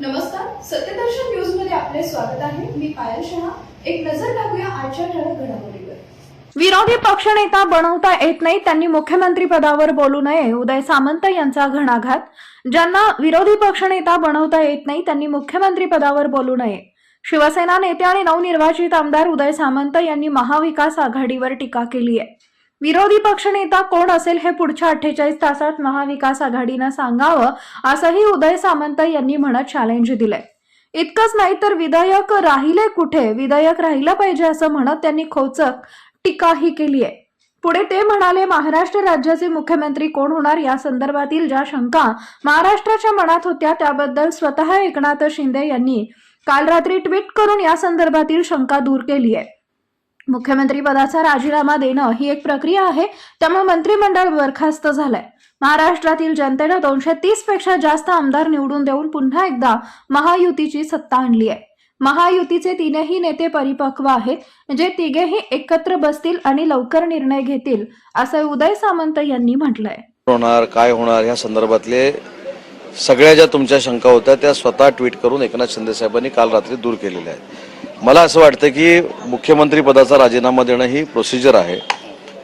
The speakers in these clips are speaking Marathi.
नमस्कार सत्यदर्शन न्यूजमध्ये आपले स्वागत आहे. मी पायल शहा. एक नजर टाकूया आजच्या ठळक घडामोडीवर. विरोधी पक्षनेता बनवता येत नाही त्यांनी मुख्यमंत्री पदावर बोलू नये उदय सामंत यांचा घणाघात. ज्यांना विरोधी पक्षनेता बनवता येत नाही त्यांनी मुख्यमंत्री पदावर बोलू नये. शिवसेना नेते आणि नवनिर्वाचित आमदार उदय सामंत यांनी महाविकास आघाडीवर टीका केली आहे. विरोधी पक्षनेता कोण असेल हे पुढच्या अठ्ठेचाळीस तासात महाविकास आघाडीनं सांगावं असंही उदय सामंत यांनी म्हणत चॅलेंज दिलंय. इतकंच नाही तर विधेयक राहिले कुठे? विधेयक राहिलं पाहिजे असं म्हणत त्यांनी खोचक टीकाही केली आहे. पुढे ते म्हणाले महाराष्ट्र राज्याचे मुख्यमंत्री कोण होणार या संदर्भातील ज्या शंका महाराष्ट्राच्या मनात होत्या त्याबद्दल स्वतः एकनाथ शिंदे यांनी काल रात्री ट्विट करून या संदर्भातील शंका दूर केली आहे. मुख्यमंत्री पदाचा राजीनामा देणं ही एक प्रक्रिया आहे त्यामुळे मंत्रिमंडळ बरखास्त झालंय. महाराष्ट्रातील जनतेनं दोनशे तीसपेक्षा जास्त आमदार निवडून देऊन पुन्हा एकदा महायुतीची सत्ता आणली आहे. महायुतीचे तीनही नेते परिपक्व आहेत जे तिघेही एकत्र बसतील आणि लवकर निर्णय घेतील असं उदय सामंत यांनी म्हटलंय. होणार काय होणार या संदर्भातले सगळ्या ज्या तुमच्या शंका होत्या त्या स्वतः ट्विट करून एकनाथ शिंदे साहेबांनी काल रात्री दूर केलेल्या आहेत. मला असं वाटतं की मुख्यमंत्री पदाचा राजीनामा देणं ही प्रोसिजर आहे.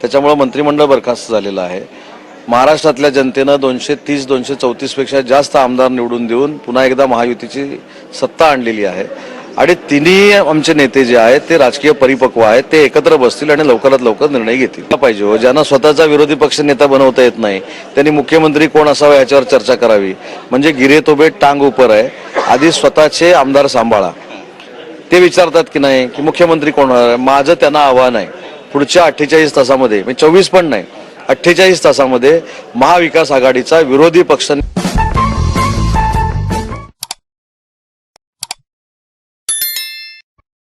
त्याच्यामुळं मंत्रिमंडळ बरखास्त झालेलं आहे. महाराष्ट्रातल्या जनतेनं दोनशे तीस दोनशे चौतीसपेक्षा जास्त आमदार निवडून देऊन पुन्हा एकदा महायुतीची सत्ता आणलेली आहे. आणि तिन्ही आमचे नेते जे आहेत ते राजकीय परिपक्व आहेत ते एकत्र बसतील आणि लवकरात लवकर निर्णय घेतील. पाहिजे हो. ज्यांना स्वतःचा विरोधी पक्ष नेता बनवता येत नाही त्यांनी मुख्यमंत्री कोण असावा याच्यावर चर्चा करावी. म्हणजे गिरे तोबे टांग उपर आहे. आधी स्वतःचे आमदार सांभाळा. ते विचारतात की नाही की मुख्यमंत्री कोण होणार आहे? माझं त्यांना आव्हान आहे. पुढच्या अठ्ठेचाळीस तासामध्ये म्हणजे चोवीस पण नाही अठ्ठेचाळीस तासामध्ये महाविकास आघाडीचा विरोधी पक्ष